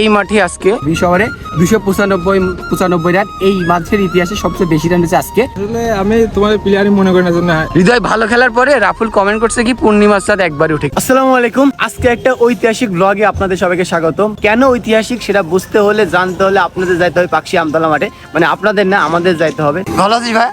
এই মাঠে আজকে বিশ ওভারে দুশো পঁচানব্বই পঁচানব্বই রান। এই মাঠের ইতিহাসে সবচেয়ে বেশি রান হচ্ছে আজকে। আসলে আমি তোমার প্লেয়ারই মনে করি না জন্য হৃদয় ভালো খেলার পরে রাফুল কমেন্ট করছে কি পূর্ণিমার সাথে একবার উঠে। আসসালামু আলাইকুম। আজকে একটা ঐতিহাসিক ব্লগে আপনাদের সবাইকে স্বাগতম। কেন ঐতিহাসিক সেটা বুঝতে হলে জানতে হলে আপনাদের যাইতে হবে পাকশি আমতলা মাঠে। মানে আপনাদের না আমাদের যাইতে হবে। ভালো আছিস ভাই।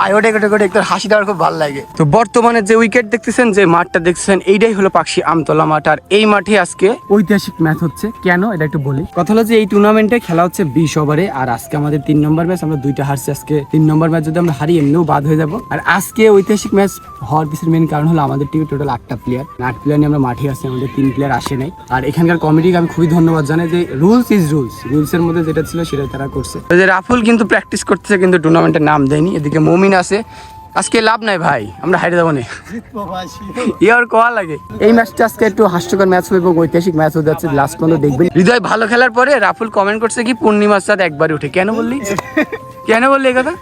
আই ওটে কোটে কোটে একটু হাসি দেওয়ার খুব ভালো লাগে। তো বর্তমানে যে উইকেট দেখতেছেন যে মাঠটা দেখতেছেন এইটাই হলো পাকশি আমতলা মাঠ। আর এই মাঠে আজকে ঐতিহাসিক ম্যাচ হচ্ছে। কেন? এটা একটু বলি। কথা হলো যে এই টুর্নামেন্টে খেলা হচ্ছে বিশ ওভারে আর আজকে আমাদের তিন নম্বর ম্যাচ আমরা দুইটা হারছি আজকে। তিন নম্বর ম্যাচ যদি আমরা হারি এমনিও বাদ হয়ে যাব। আর আজকে ঐতিহাসিক ম্যাচ হওয়ার পিছনে মেন কারণ হলো আমাদের টিমে টোটাল আটটা প্লেয়ার আট প্লেয়ার নিয়ে আমরা মাঠে আছি আমাদের তিন প্লেয়ার আসে নাই। আর এখানকার কমিটিকে আমি খুবই ধন্যবাদ জানাই যে রুলস ইজ রুলস রুলস এর মধ্যে যেটা ছিল সেটাই তারা করছে। রাফুল কিন্তু প্র্যাকটিস করতেছে কিন্তু টুর্নামেন্টের নাম দেয়নি। এদিকে মমিন আছে। আজকে লাভ নাই ভাই আমরা হাইরে যাব না। ইয়ার কোয়া লাগে। এই ম্যাচটা আজকে একটু হাস্যকর ম্যাচ হবে এবং ঐতিহাসিক ম্যাচ হতে যাচ্ছে লাস্ট পর্যন্ত দেখবেন। হৃদয় ভালো খেলার পরে রাফুল কমেন্ট করছে কি পূর্ণিমার সাথে একবার উঠে। কেন বললি? কেন বললি এই কথা?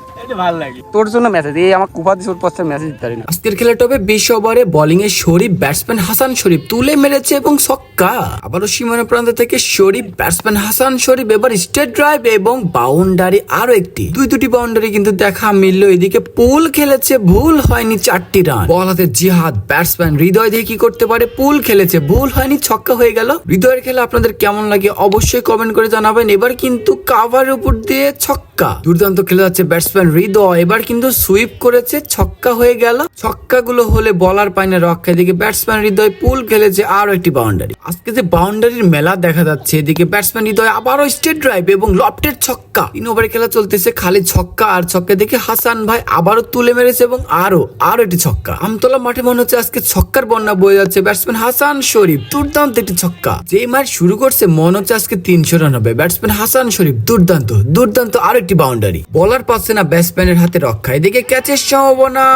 ভালো লাগে। তোর জন্য মেসেজ এই আমার কুপা দিস ওর মেসেজ দিতে না। আজকের খেলাটা হবে বিশ ওভারে বোলিং এ শরীফ ব্যাটসম্যান হাসান শরীফ তুলে মেরেছে এবং ছক্কা। আবারও সীমানা প্রান্ত থেকে শরীফ ব্যাটসম্যান হাসান শরীফ এবার স্টেট ড্রাইভ এবং বাউন্ডারি আরও একটি। দুই দুটি বাউন্ডারি কিন্তু দেখা মিললো এদিকে পুল খেলেছে ভুল হয়নি চারটি রান বল হাতে জিহাদ ব্যাটসম্যান হৃদয় দিয়ে কি করতে পারে পুল খেলেছে ভুল হয়নি ছক্কা হয়ে গেল। হৃদয়ের খেলা আপনাদের কেমন লাগে অবশ্যই কমেন্ট করে জানাবেন এবার কিন্তু কাভারের উপর দিয়ে ছক্কা। দুর্দান্ত খেলে যাচ্ছে ব্যাটসম্যান হৃদয়। এবার কিন্তু সুইপ করেছে, ছক্কা হয়ে গেল। ছক্কা গুলো হলে বলার পায় না রক্ষা। এদিকে ব্যাটসম্যান হৃদয় পুল খেলেছে আরও একটি বাউন্ডারি আজকে যে বাউন্ডারির মেলা দেখা যাচ্ছে, এদিকে ব্যাটসম্যান হৃদয় আবারও স্টেট ড্রাইভ এবং লফটের ছক্কা। তিন ওভারে খেলা চলতেছে, খালি ছক্কা আর ছক্কা। দেখে হাসান ভাই আবারও তুলে মেরেছে এবং আরও আরও একটি ছক্কা। আমতলা মাঠে মনে হচ্ছে আজকে ছক্কার বন্যা বয়ে যাচ্ছে ব্যাটসম্যান হাসান শরীফ। দুর্দান্ত একটি ছক্কা। যেই মার শুরু করছে, মনে হচ্ছে আজকে তিনশো রান হবে। ব্যাটসম্যান হাসান শরীফ দুর্দান্ত দুর্দান্ত আরও একটি বাউন্ডারি বলার পাচ্ছে না ব্যাটসম্যানের হাতে রক্ষা। এদিকে ক্যাচের সম্ভাবনা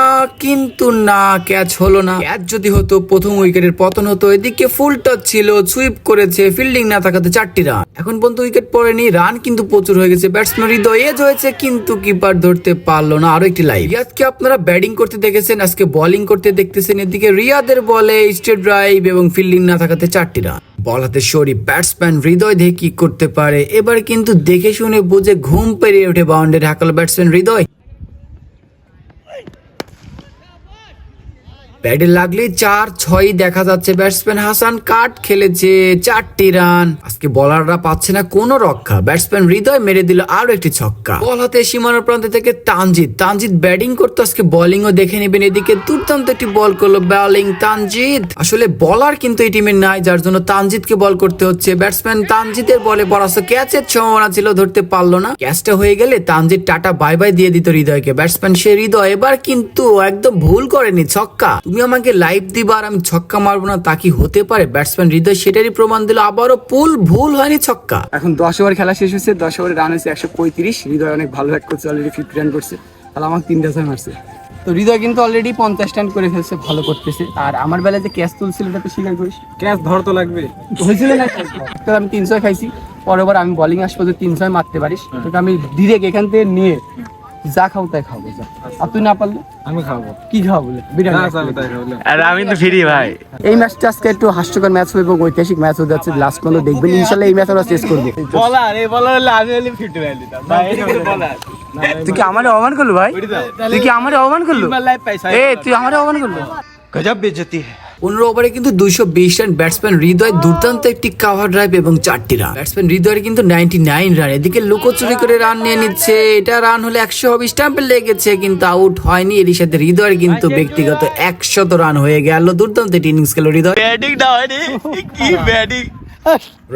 কিন্তু না, ক্যাচ হলো না। ক্যাচ যদি হতো, প্রথম উইকেটের পতন হতো। এদিকে ফুল টচ ছিল, সুইপ করেছে, ফিল্ডিং না থাকাতে চারটি রান। এখন পর্যন্ত উইকেট পড়েনি, রান কিন্তু প্রচুর হয়ে গেছে। ব্যাটসম্যান হৃদয় এজ হয়েছে, কিন্তু কিপার ধরতে পারল না। আরও একটি লাইভ রিয়াদকে আপনারা ব্যাটিং করতে দেখেছেন, আজকে বোলিং করতে দেখতেছেন। এদিকে রিয়াদের বলে, স্টেট ড্রাইভ এবং ফিল্ডিং না থাকাতে চারটি রান। বল হাতে শরীফ ব্যাটসম্যান হৃদয় দেখে কি করতে পারে। এবার কিন্তু দেখে শুনে বুঝে ঘুম পেরিয়ে ওঠে বাউন্ডারি হাকাল ব্যাটসম্যান হৃদয়। ব্যাটে লাগলে চার ছয় দেখা যাচ্ছে। ব্যাটসম্যান হাসান কাট খেলেছে চারটি রান। আজকে বলাররা পাচ্ছে না কোনো রক্ষা। ব্যাটসম্যান হৃদয় মেরে দিল আরও একটি ছক্কা। বল হাতে সীমানার প্রান্ত থেকে তানজিৎ তানজিৎ ব্যাটিং করতো, আজকে বোলিং ও দেখে নেবেন এদিকে। দুর্দান্ত একটি বল করল বোলিং তানজিৎ আসলে বলার কিন্তু এই টিমের নাই, যার জন্য তানজিৎকে বল করতে হচ্ছে। ব্যাটসম্যান তানজিতের বলে পরাস্ত ক্যাচের সম্ভাবনা ছিল, ধরতে পারল না। ক্যাচটা হয়ে গেলে তানজিৎ টাটা বাই বাই দিয়ে দিত হৃদয়কে। ব্যাটসম্যান সে হৃদয় এবার কিন্তু একদম ভুল করেনি, ছক্কা। তুমি আমাকে লাইভ দিবা আর আমি ছক্কা মারবো না তা কি হতে পারে? ব্যাটসম্যান হৃদয় সেটারই প্রমাণ দিল আবারও পুল ভুল হয়নি ছক্কা। এখন দশ ওভার খেলা শেষ হয়েছে দশ ওভারে রান হয়েছে একশো পঁয়ত্রিশ হৃদয় অনেক ভালো ব্যাট করছে অলরেডি ফিফটি রান করছে তাহলে আমাকে তিনটা ছয় মারছে। তো হৃদয় কিন্তু অলরেডি পঞ্চাশ রান করে ফেলছে ভালো করতেছে। আর আমার বেলায় যে ক্যাচ তুলছিল ওটা তো স্বীকার করিস? ক্যাচ ধর তো লাগবে। হয়েছিল না তো আমি তিন ছয় খাইছি পরের বার আমি বলিং আসব যে তিন ছয় মারতে পারিস তোকে আমি ডিরেক্ট এখান থেকে নিয়ে যা খাও তাই খাব যা আর তুই না পারলে? আমি খাব। কি বলে? খাব আর আমি তো ফ্রি ভাই। এই ম্যাচটা আজকে একটু হাস্যকর ম্যাচ হবে এবং ঐতিহাসিক ম্যাচ হতে যাচ্ছে লাস্ট পর্যন্ত দেখবেন। ইনশাল্লাহ এই ম্যাচ আমরা শেষ করব। বলার এই বলার হলে আমি হলে ফিফটি ভাই দিতাম। ভাই তুই কি আমার অপমান করলু ভাই? তুই কি আমার অপমান করলু? এ তুই আমার অপমান করলু? গজব বেজতি है পনেরো ওভারে কিন্তু দুইশো বিশ রান ব্যাটসম্যান হৃদয় দুর্দান্ত একটি কাভার ড্রাইভ এবং চারটি রান ব্যাটসম্যান হৃদয়ের কিন্তু নাইনটি নাইন রান এদিকে লুকোচুরি করে রান নিয়ে নিচ্ছে। এটা রান হলে একশো হবে স্টাম্পে লেগেছে কিন্তু আউট হয়নি। এর সাথে হৃদয়ের কিন্তু ব্যক্তিগত একশত রান হয়ে গেল। দুর্দান্ত একটি ইনিংস খেলো হৃদয়। ব্যাটিং না হয়নি। কি ব্যাটিং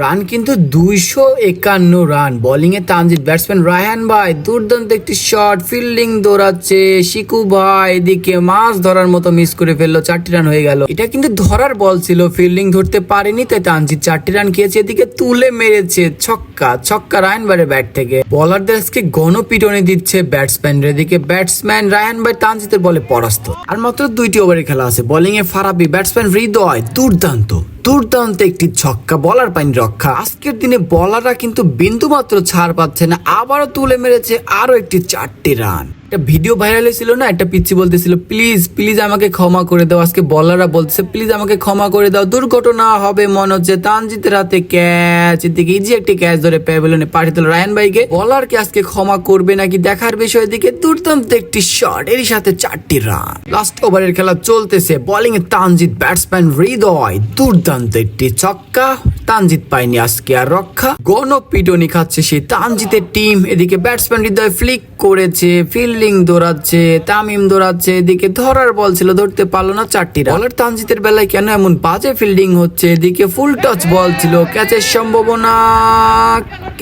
রান কিন্তু দুইশো একান্ন রান। বোলিং এ তানজিদ ব্যাটসম্যান রায়হান ভাই দুর্দান্ত একটি শট ফিল্ডিং দৌড়াচ্ছে। শিকু ভাই এদিকে মাছ ধরার মতো মিস করে ফেলল, চারটি রান হয়ে গেল। এটা কিন্তু ধরার বল ছিল ফিল্ডিং ধরতে পারেনি, তাই তানজিদ চারটি রান খেয়েছে। এদিকে তুলে মেরেছে ছক্কা ছক্কা রায়হান ভাইয়ের ব্যাট থেকে। বলারদের আজকে গণপিটনে দিচ্ছে ব্যাটসম্যান এদিকে ব্যাটসম্যান রায়হান ভাই তানজিদের বলে পরাস্ত। আর মাত্র দুইটি ওভারে খেলা আছে। বোলিং এ ফারাবি ব্যাটসম্যান হৃদয়, দুর্দান্ত। দুর্দান্ত একটি ছক্কা, বলার পাইনি রক্ষা। আজকের দিনে বলাররা কিন্তু বিন্দুমাত্র ছাড় পাচ্ছে না, আবারও তুলে মেরেছে আরও একটি চারটি রান। একটা ভিডিও ভাইরাল হয়েছিল না? একটা পিচ্ছি বলতেছিল, প্লিজ প্লিজ আমাকে ক্ষমা করে দাও। আজকে বলাররা বলতেছে, প্লিজ আমাকে ক্ষমা করে দাও। দুর্ঘটনা হবে মনে হচ্ছে। তানজিতের হাতে ক্যাচ, এদিকে ইজি একটি ক্যাচ ধরে প্যাভিলনে পাঠিয়ে দিল রায়ান ভাইকে। বলারকে আজকে ক্ষমা করবে নাকি দেখার বিষয়? দিকে দুর্দান্ত একটি শট এরই সাথে চারটি রান লাস্ট ওভারের খেলা চলতেছে। বোলিং এ তানজিৎ ব্যাটসম্যান হৃদয়, দুর্দান্ত একটি ছক্কা। তানজিৎ পায়নি আজকে আর রক্ষা। গণপিটনি খাচ্ছে সেই তানজিতের টিম এদিকে ব্যাটসম্যান হৃদয় ফ্লিক করেছে। ফিল্ডিং দৌড়াচ্ছে, তামিম দৌড়াচ্ছে, এদিকে ধরার বল ছিল, ধরতে পারল না চারটি বলার তানজিতের বেলায় কেন এমন বাজে ফিল্ডিং হচ্ছে? এদিকে ফুল টাচ বল ছিল ক্যাচের সম্ভাবনা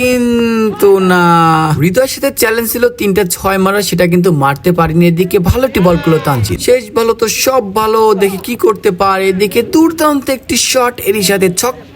কিন্তু না। হৃদয়ের সাথে চ্যালেঞ্জ ছিল তিনটা ছয় মারা, সেটা কিন্তু মারতে পারিনি। এদিকে ভালো একটি বল করল তানজিৎ শেষ ভালো তো সব ভালো, দেখে কি করতে পারে। এদিকে দুর্দান্ত একটি শট এরই সাথে ছক্কা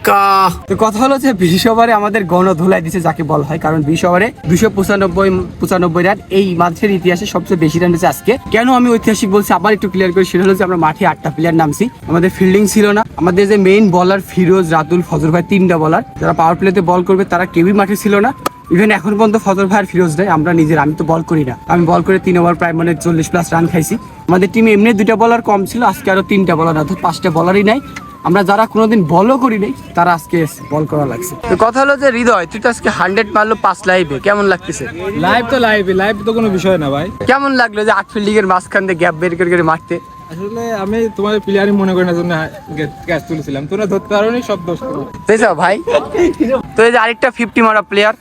তো কথা হলো যে বিশ ওভারে আমাদের গণ ধুলাই দিছে যাকে বলা হয়, কারণ বিশ ওভারে দুশো পঁচানব্বই পঁচানব্বই রান এই মাঝের ইতিহাসে সবচেয়ে বেশি রান হচ্ছে আজকে। কেন আমি ঐতিহাসিক বলছি? আবার একটু ক্লিয়ার করি সেটা হলো যে আমরা মাঠে আটটা প্লেয়ার নামছি। আমাদের ফিল্ডিং ছিল না। আমাদের যে মেইন বলার ফিরোজ রাতুল ফজর ভাই তিনটা বলার যারা পাওয়ার প্লেতে বল করবে, তারা কেউই মাঠে ছিল না। ইভেন এখন পর্যন্ত ফজর ভাই আর ফিরোজ দেয় আমরা নিজের, আমি তো বল করি না। আমি বল করে তিন ওভার প্রায় মানে চল্লিশ প্লাস রান খাইছি। আমাদের টিমে এমনি দুইটা বলার কম ছিল, আজকে আরও তিনটা বলার অর্থাৎ পাঁচটা বলারই নাই। আমরা যারা কোনোদিন বলও করি নাই তারা আজকে বল করা লাগছে। তো কথা হলো যে হৃদয় তুই তো আজকে হান্ড্রেড মারলো পাঁচ লাইভে কেমন লাগতেছে? লাইভ তো লাইভ লাইভ তো কোনো বিষয় না ভাই। কেমন লাগল যে আট ফিল্ডিং এর মাঝখান দিয়ে গ্যাপ বের করে করে মারতে? আসলে আমি তোমার প্লেয়ারই মনে করি না জন্য ক্যাচ তুলেছিলাম। তোমরা ধরতে পারোনি সব দোষ তোমার। বুঝছ ভাই তো এই যে আরেকটা ফিফটি মারা প্লেয়ার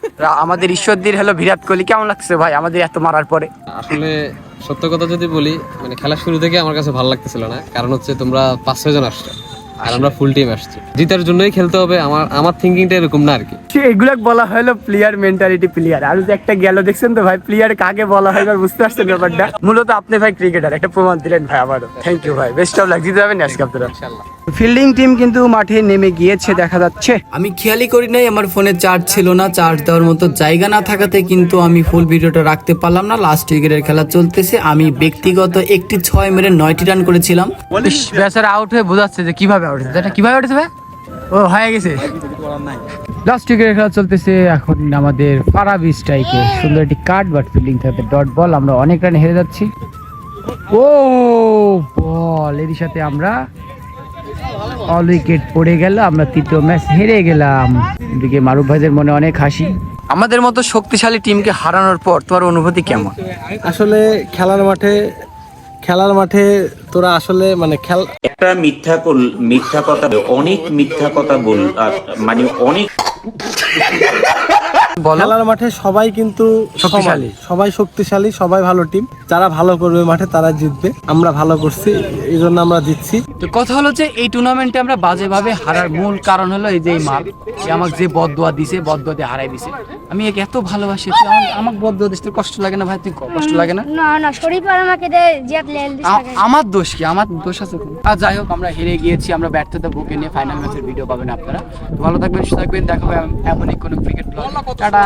আমাদের ঈশ্বরদীর হলো বিরাট কোহলি কেমন লাগছে ভাই আমাদের এত মারার পরে? আসলে সত্য কথা যদি বলি মানে খেলা শুরু থেকে আমার কাছে ভালো লাগতেছিল না। কারণ হচ্ছে তোমরা পাঁচ ছয় জন আসছো। আর আমরা ফুল টিম আসছি। জিতার জন্যই খেলতে হবে, আমার আমার থিঙ্কিংটা এরকম না আর কি। এগুলো বলা হলো প্লেয়ার মেন্টালিটি প্লেয়ার আর যে একটা গেল দেখছেন তো ভাই? প্লেয়ার কাকে বলা হয় বুঝতে পারছেন ব্যাপারটা। মূলত আপনি ভাই ক্রিকেটার একটা প্রমাণ দিলেন ভাই আবারও থ্যাংক ইউ ভাই বেস্ট অফ লাক জিতে যাবেন আজকে আপনারা। ফিল্ডিং টিম কিন্তু মাঠে নেমে গিয়েছে দেখা যাচ্ছে। আমি খেয়ালই করি নাই আমার ফোনে চার্জ ছিল না চার্জ দেওয়ার মতো জায়গা না থাকাতে কিন্তু আমি ফুল ভিডিওটা রাখতে পারলাম না। লাস্ট উইকেটের খেলা চলতেছে। আমি ব্যক্তিগত একটি ছয় মেরে নয়টি রান করেছিলাম। ব্যাসার আউট হয়ে বোঝাচ্ছে যে কীভাবে আউট হয়েছে। এটা কীভাবে উঠেছে ভাই? ও হয়ে গেছে। লাস্ট উইকেটের খেলা চলতেছে এখন আমাদের পারাবি স্ট্রাইকে সুন্দর একটি কাট বাট ফিল্ডিং থাকে ডট বল আমরা অনেক রান হেরে যাচ্ছি। ও বল এর সাথে আমরা অল উইকেট পড়ে গেল আমরা তৃতীয় ম্যাচ হেরে গেলাম। এদিকে মারুফ ভাইদের মনে অনেক হাসি। আমাদের মতো শক্তিশালী টিমকে হারানোর পর তোমার অনুভূতি কেমন? আসলে খেলার মাঠে খেলার মাঠে তোরা আসলে মানে খেল একটা মিথ্যা মিথ্যা কথা অনেক মিথ্যা কথা বল মানে অনেক খেলার মাঠে সবাই কিন্তু শক্তিশালী। সবাই শক্তিশালী সবাই ভালো টিম যারা ভালো করবে মাঠে তারা জিতবে। আমরা ভালো করছি এই জন্য আমরা জিতছি। তো কথা হলো যে এই টুর্নামেন্টে আমরা বাজেভাবে হারার মূল কারণ হলো এই যে এই সে আমাকে যে বদুয়া দিছে বদুয়াতে দিয়ে হারাই দিছে। আমি একে এত ভালোবাসি তুই আমার- বদ্ধ দিস তোর কষ্ট লাগে না ভাই? তুই ক- কষ্ট লাগে না? না না শরীর আর আমাকে দে জিয়াত লেল দিস আ- আমার দোষ কি? আমার দোষ আছে কোনো? আর যাই হোক আমরা হেরে গিয়েছি আমরা ব্যর্থতা বুকে নিয়ে ফাইনাল ম্যাচের ভিডিও পাবেন আপনারা। তো ভালো থাকবেন সুস্থ থাকবেন দেখা হবে এমনই কোনো ক্রিকেট ব্লগ টাটা।